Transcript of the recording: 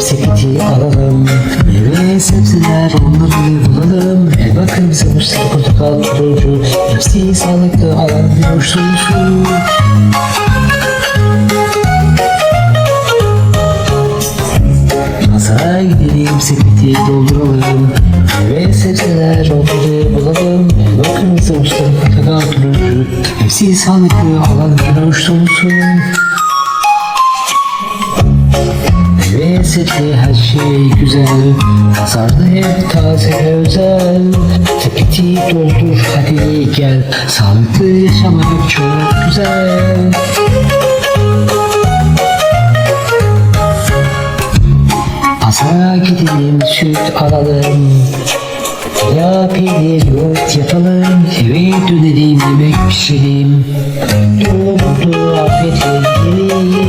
sepeti alalım. Meyve sebzeler onları bulalım. Elma kırmızı mısır portakal turuncu Hepsi sağlıklı alan bir hoş Pazara gidelim sepeti dolduralım. Meyve sebzeler onları bulalım. Elma kırmızı mısır portakal turuncu Hepsi sağlıklı alan bir hoş duyusu Sebze her şey güzel Pazarda hep taze özel. Sepeti doldur hadi gel Sağlıklı yaşamak çok güzel. Pazara gidelim süt alalım. Ya peynir yoğurt yapalım. Eve dönelim yemek pişirelim. Mutlu mutlu afiyet